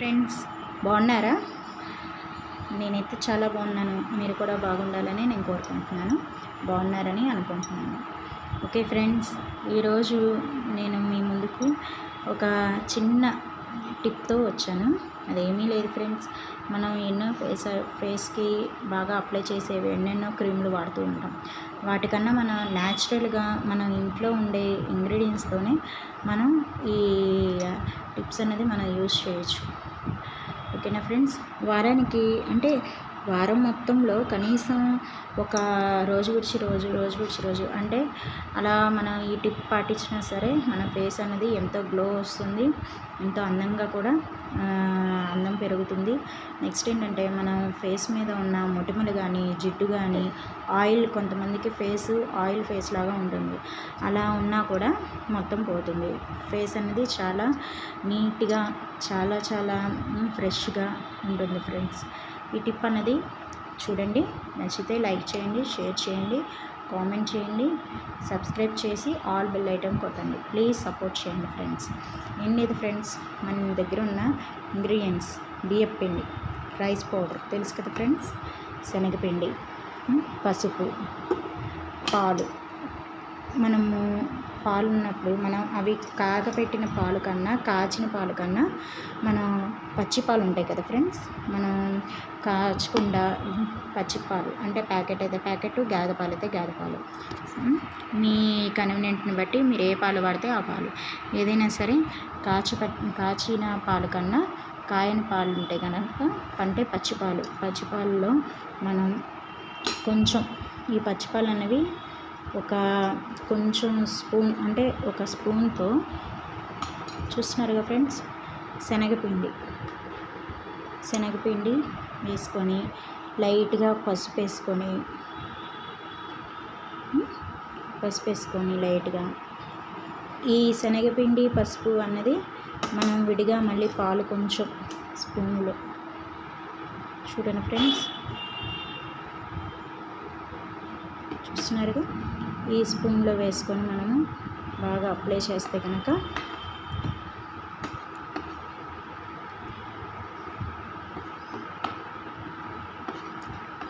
Friends బాగున్నారా? నేనైతే చాలా బాగున్నాను. మీరు కూడా బాగుండాలని నేను కోరుకుంటున్నాను. బాగున్నారని అనుకుంటున్నాను. ఓకే ఫ్రెండ్స్ ఈరోజు నేను మీ ముందుకు ఒక చిన్న టిప్తో వచ్చాను. అదేమీ లేదు ఫ్రెండ్స్. మనం ఎన్నో ఫేస్ ఫేస్కి బాగా అప్లై చేసేవి ఎన్నెన్నో క్రీములు వాడుతూ ఉంటాం. వాటికన్నా మన న్యాచురల్గా మన ఇంట్లో ఉండే ఇంగ్రీడియంట్స్తోనే మనం ఈ టిప్స్ అనేది మనం యూజ్ చేయొచ్చు. ఓకేనా ఫ్రెండ్స్? వారానికి అంటే వారం మొత్తంలో కనీసం ఒక రోజు విడిచి రోజు రోజు విడిచి రోజు. అంటే అలా మనం ఈ టిప్ పాటించినా సరే మన ఫేస్ అనేది ఎంతో గ్లో వస్తుంది ఎంతో అందంగా కూడా అందం పెరుగుతుంది. నెక్స్ట్ ఏంటంటే మనం ఫేస్ మీద ఉన్న మొటిమలు కానీ జిడ్డు కానీ ఆయిల్ కొంతమందికి ఫేస్ ఆయిల్ ఫేస్ లాగా ఉంటుంది. అలా ఉన్నా కూడా మొత్తం పోతుంది. ఫేస్ అనేది చాలా నీట్గా చాలా చాలా ఫ్రెష్గా ఉంటుంది ఫ్రెండ్స్. ఈ టిప్ అన్నది చూడండి. నచ్చితే లైక్ చేయండి షేర్ చేయండి కామెంట్ చేయండి సబ్స్క్రైబ్ చేసి ఆల్ బెల్ ఐటమ్ కొట్టండి. ప్లీజ్ సపోర్ట్ చేయండి ఫ్రెండ్స్. ఏం లేదు ఫ్రెండ్స్. మన దగ్గర ఉన్న ఇంగ్రీడియంట్స్ బియ్యం పిండి రైస్ పౌడర్ తెలుసు కదా ఫ్రెండ్స్? శనగపిండి పసుపు పాలు మనము పాలు ఉన్నప్పుడు మనం అవి కాగపెట్టిన పాలు కన్నా కాచిన పాలు కన్నా మనం పచ్చి పాలు ఉంటాయి కదా ఫ్రెండ్స్? మనం కాచకుండా పచ్చి పాలు అంటే ప్యాకెట్ అయితే ప్యాకెట్ గాదె పాలు అయితే గాదె పాలు. Hmm? మీ కన్వీనియంట్ని బట్టి మీరు ఏ పాలు వాడితే ఆ పాలు. ఏదైనా సరే కాచి కాచిన పాలు కన్నా కాయని పాలు ఉంటాయి కనుక అంటే పచ్చిపాలు పచ్చిపాలలో పచ్చి మనం కొంచెం ఈ పచ్చిపాలు అనేవి ఒక కొంచెం స్పూన్ అంటే ఒక స్పూన్తో చూస్తున్నారుగా ఫ్రెండ్స్ శనగపిండి. శనగపిండి వేసుకొని లైట్గా పసుపు వేసుకొని పసుపు వేసుకొని లైట్గా. ఈ శనగపిండి పసుపు అన్నది మనం విడిగా మళ్ళీ పాలు కొంచెం స్పూన్లో. చూడండి ఫ్రెండ్స్. చూస్తున్నారుగా ఈ స్పూన్లో వేసుకొని మనము బాగా అప్లై చేస్తే కనుక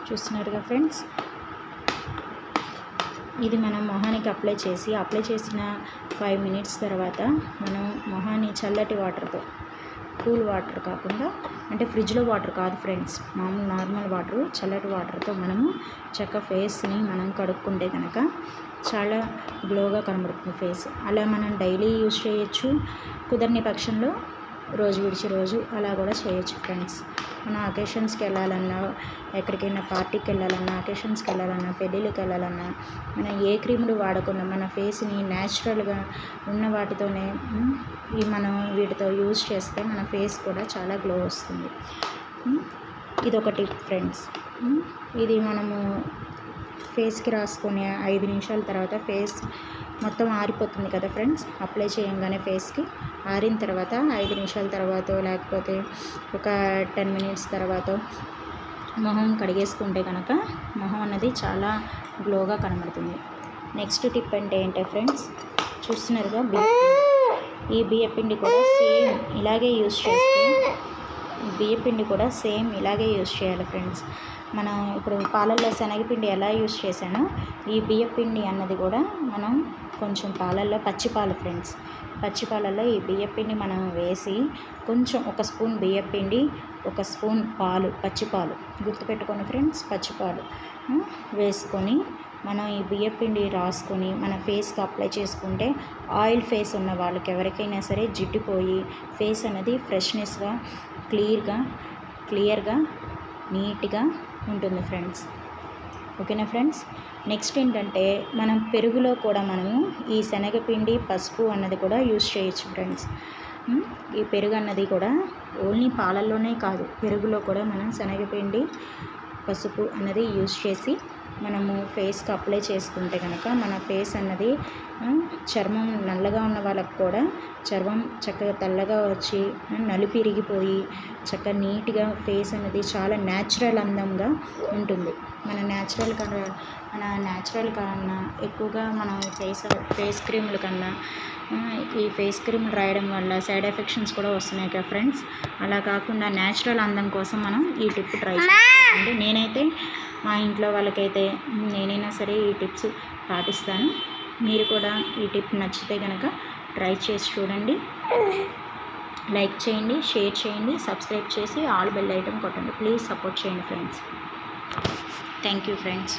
చూస్తున్నారుగా ఫ్రెండ్స్? ఇది మనం మొహానికి అప్లై చేసి అప్లై చేసిన ఫైవ్ మినిట్స్ తర్వాత మనం మొహాన్ని చల్లటి వాటర్తో కూల్ వాటర్ కాకుండా అంటే ఫ్రిడ్జ్లో వాటర్ కాదు ఫ్రెండ్స్. మామూలు నార్మల్ వాటర్ చల్లటి వాటర్తో మనము చక్క ఫేస్ని మనం కడుక్కుంటే కనుక చాలా గ్లోగా కనబడుతుంది ఫేస్. అలా మనం డైలీ యూజ్ చేయొచ్చు. కుదరని పక్షంలో రోజు విడిచి రోజు అలా కూడా చేయొచ్చు ఫ్రెండ్స్ మన అకేషన్స్కి వెళ్ళాలన్నా ఎక్కడికైనా పార్టీకి వెళ్ళాలన్నా అకేషన్స్కి వెళ్ళాలన్నా పెళ్ళిళ్ళకి వెళ్ళాలన్నా మనం ఏ క్రీములు వాడకుండా మన ఫేస్ని న్యాచురల్గా ఉన్న వాటితోనే ఈ మనం వీటితో యూజ్ చేస్తే మన ఫేస్ కూడా చాలా గ్లో వస్తుంది. ఉమ్, ఇది ఒక టిప్ ఫ్రెండ్స్ ఇది మనము ఫేస్కి రాసుకొని ఐదు నిమిషాల తర్వాత ఫేస్ మొత్తం ఆరిపోతుంది కదా ఫ్రెండ్స్. అప్లై చేయంగానే ఫేస్కి ఆరిన తర్వాత ఐదు నిమిషాల తర్వాత లేకపోతే ఒక టెన్ మినిట్స్ తర్వాత మొహం కడిగేసుకుంటే కనుక మొహం అన్నది చాలా గ్లోగా కనబడుతుంది. నెక్స్ట్ టిప్ అంటే ఏంటంటే ఫ్రెండ్స్? చూస్తున్నారుగా బియ్య ఈ బియ్య పిండి కూడా సేమ్ ఇలాగే యూస్ చేస్తే బియ్యపిండి కూడా సేమ్ ఇలాగే యూస్ చేయాలి ఫ్రెండ్స్. మనం ఇప్పుడు పాలల్లో శనగపిండి ఎలా యూస్ చేశానో ఈ బియ్యపిండి అన్నది కూడా మనం కొంచెం పాలల్లో పచ్చిపాలు ఫ్రెండ్స్. పచ్చిపాలల్లో ఈ బియ్యపిండి మనం వేసి కొంచెం ఒక స్పూన్ బియ్యపిండి ఒక స్పూన్ పాలు పచ్చిపాలు గుర్తుపెట్టుకోండి ఫ్రెండ్స్ పచ్చిపాలు వేసుకొని మనం ఈ బియ్యపిండి రాసుకొని మన ఫేస్కి అప్లై చేసుకుంటే ఆయిల్ ఫేస్ ఉన్న వాళ్ళకి ఎవరికైనా సరే జిడ్డుపోయి ఫేస్ అనేది ఫ్రెష్నెస్గా క్లియర్గా క్లియర్గా నీట్గా ఉంటుంది ఫ్రెండ్స్. ఓకేనా ఫ్రెండ్స్? నెక్స్ట్ ఏంటంటే మనం పెరుగులో కూడా మనము ఈ శనగపిండి పసుపు అన్నది కూడా యూస్ చేయొచ్చు ఫ్రెండ్స్. ఈ పెరుగు అన్నది కూడా ఓన్లీ పాలల్లోనే కాదు పెరుగులో కూడా మనం శనగపిండి పసుపు అన్నది యూస్ చేసి మనము ఫేస్కి అప్లై చేసుకుంటే కనుక మన ఫేస్ అన్నది చర్మం నల్లగా ఉన్న వాళ్ళకు కూడా చర్మం చక్కగా తెల్లగా వచ్చి నలుపు ఇరిగిపోయి చక్కగా నీట్గా ఫేస్ అనేది చాలా న్యాచురల్ అందంగా ఉంటుంది. మన న్యాచురల్ కన్నా మన న్యాచురల్ కన్నా ఎక్కువగా మనం ఫేస్ ఫేస్ క్రీముల కన్నా ఈ ఫేస్ క్రీములు రాయడం వల్ల సైడ్ ఎఫెక్షన్స్ కూడా వస్తున్నాయి కదా ఫ్రెండ్స్ అలా కాకుండా న్యాచురల్ అందం కోసం మనం ఈ టిప్ ట్రై చేయండి నేనైతే మా ఇంట్లో వాళ్ళకైతే నేనైనా సరే ఈ టిప్స్ పాటిస్తాను. మీరు కూడా ఈ టిప్ నచ్చితే కనుక ట్రై చేసి చూడండి. లైక్ చేయండి షేర్ చేయండి సబ్స్క్రైబ్ చేసి ఆల్ బెల్ ఐటమ్ కొట్టండి. ప్లీజ్ సపోర్ట్ చేయండి ఫ్రెండ్స్ Thank you friends.